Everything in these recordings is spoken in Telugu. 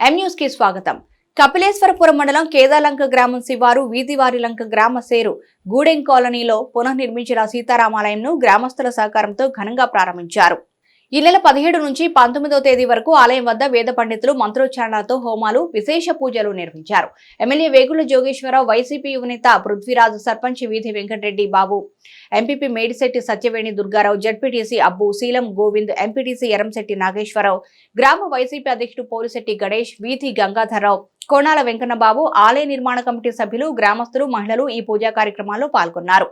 ఎం కి స్వాగతం. కపిలేశ్వరపురం మండలం కేదాలంక గ్రామం శివారు వీధివారిలంక గ్రామ సేరు గూడెం కాలనీలో పునర్నిర్మించిన సీతారామాలయంను గ్రామస్తుల సహకారంతో ఘనంగా ప్రారంభించారు. ఈ నెల పదిహేడు నుంచి పంతొమ్మిదో తేదీ వరకు ఆలయం వద్ద వేద పండితులు మంత్రోచ్చారణతో హోమాలు విశేష పూజలు నిర్వహించారు. ఎమ్మెల్యే వేగుల జోగేశ్వరరావు వైసీపీ యువనేత పృథ్వీరాజు సర్పంచ్ వీధి Venkatareddy Babu MPP Medisetti Satyaveni Durgarao ZPTC Abbu Seelam Govind MPTC Eramsetti Nageswararao గ్రామ వైసీపీ అధ్యక్షుడు పోలిశెట్టి గణేష్ వీధి గంగాధరరావు కోణాల వెంకన్నబాబు ఆలయ నిర్మాణ కమిటీ సభ్యులు గ్రామస్తులు మహిళలు ఈ పూజా కార్యక్రమాల్లో పాల్గొన్నారు.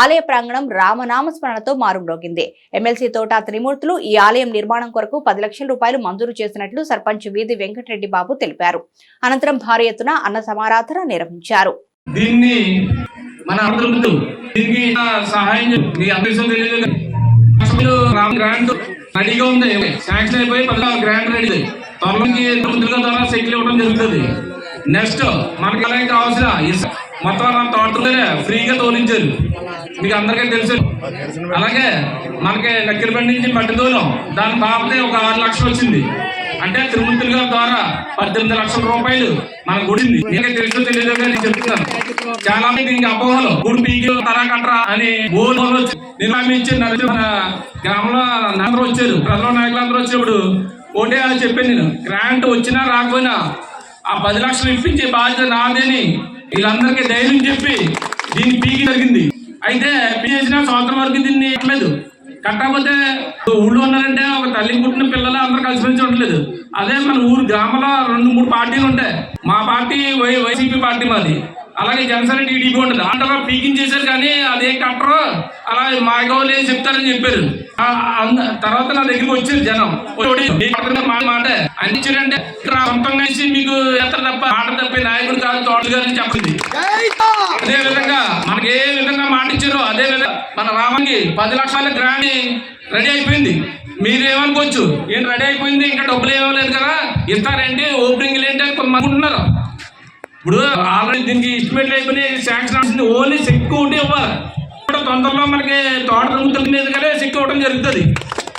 ఆలయ ప్రాంగణం రామనామస్మరణతో మారుమ్రోగింది ఎమ్మెల్సీ తోట త్రిమూర్తులు ఈ ఆలయం నిర్మాణం కొరకు పది లక్షల రూపాయలు మంజూరు చేసినట్లు సర్పంచ్ వీధి వెంకటరెడ్డి బాబు తెలిపారు. అనంతరం భారీ ఎత్తున అన్న సమారాధన నిర్వహించారు. దీన్ని మన దీనికి సహాయం గ్రాంట్ రెడీగా ఉంది. శాంక్షన్ అయిపోయి గ్రాంట్ రెడీ. తొమ్మిది ముందుగా ద్వారా సైకిల్ ఇవ్వడం జరుగుతుంది. నెక్స్ట్ మనకి అలాగే కావాల్సిన మొత్తం మన తోటలోనే ఫ్రీగా తోలించారు. మీకు అందరికీ తెలుసు. అలాగే మనకి నక్కిరబండి నుంచి మట్టి దూలం దాని బాబతే ఒక ఆరు లక్షలు వచ్చింది. అంటే తిరుమల గారి ద్వారా పద్దెనిమిది లక్షల రూపాయలు మన గుడింది. ఇంకా తెలుసో తెలియదో కానీ నేను చెప్తున్నాను. చాలా మంది ఇంకా అపోహలు. గుడి పీకి తరా కట్టరా అని ఊరు వచ్చి గ్రామంలో అందరూ వచ్చారు. ప్రజల నాయకులందరూ వచ్చినప్పుడు ఒకటే అని చెప్పాను నేను గ్రాంట్ వచ్చినా రాకపోయినా ఆ పది లక్షలు ఇప్పించే బాధ్యత నాదేని వీళ్ళందరికీ ధైర్యం చెప్పి దీన్ని పీకి జరిగింది అయితే పీ చేసిన సంవత్సరం వరకు దీన్ని ఇవ్వలేదు. కట్టకపోతే ఊళ్ళో ఉన్నారంటే ఒక తల్లి పుట్టిన పిల్లలు అందరూ కలిసిపోయి ఉండలేదు. అదే మన ఊరు గ్రామంలో రెండు మూడు పార్టీలు ఉంటాయి. మా పార్టీ వై వైసీపీ పార్టీ మాది. అలాగే జనసేన టీడీపీ ఉండదు అందరూ పీకింగ్ చేశారు కానీ అదే కట్టరు అలా మాగోలు ఏం చెప్తారని చెప్పారు. తర్వాత నా దగ్గరికి వచ్చారు జనం. మాట. మాట అందించారంటే సొంతంగా మీకు ఎంత తప్ప మాట తప్పి నాయకుడు కాదు తోటలు గారు చెప్పింది అదే విధంగా మనకి ఏ విధంగా మాట ఇచ్చారో అదే విధంగా మన రామంగి పది లక్షల గ్రాండ్ రెడీ అయిపోయింది. మీరు ఏమనుకోవచ్చు? ఏం రెడీ అయిపోయింది? ఇంకా డబ్బులు ఇవ్వలేదు కదా? ఇస్తారంటే? ఓపెనింగ్ ఏంటి? అని అనుకుంటున్నారు. ఇప్పుడు ఆల్రెడీ దీనికి ఎస్టిమేట్ అయిపోయి శాంక్షన్ అవుతుంది ఓన్లీ చెక్ ఉంటే ఇవ్వాలి. తొందరలో మనకి తోట రంగుతుల కానీ చెక్ ఇవ్వడం జరుగుతుంది.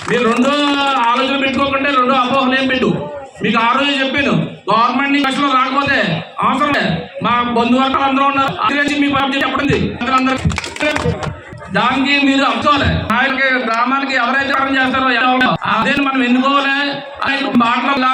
మీరు రెండో ఆలోచన పెట్టుకోకుండా రెండో అపోహలు ఏం పెట్టు. మీకు ఆ రోజు చెప్పాను గవర్నమెంట్ కష్టంలో రాకపోతే అవసరం మా బంధువర్గాలు అందరూ ఉన్నారు. అదే మీ బాధ్యత చెప్పండి అందరూ దానికి మీరు అప్పుకోవాలి ఆయనకి గ్రామానికి ఎవరైతే పని చేస్తారో అదే మనం ఎన్నుకోవాలి. ఆయన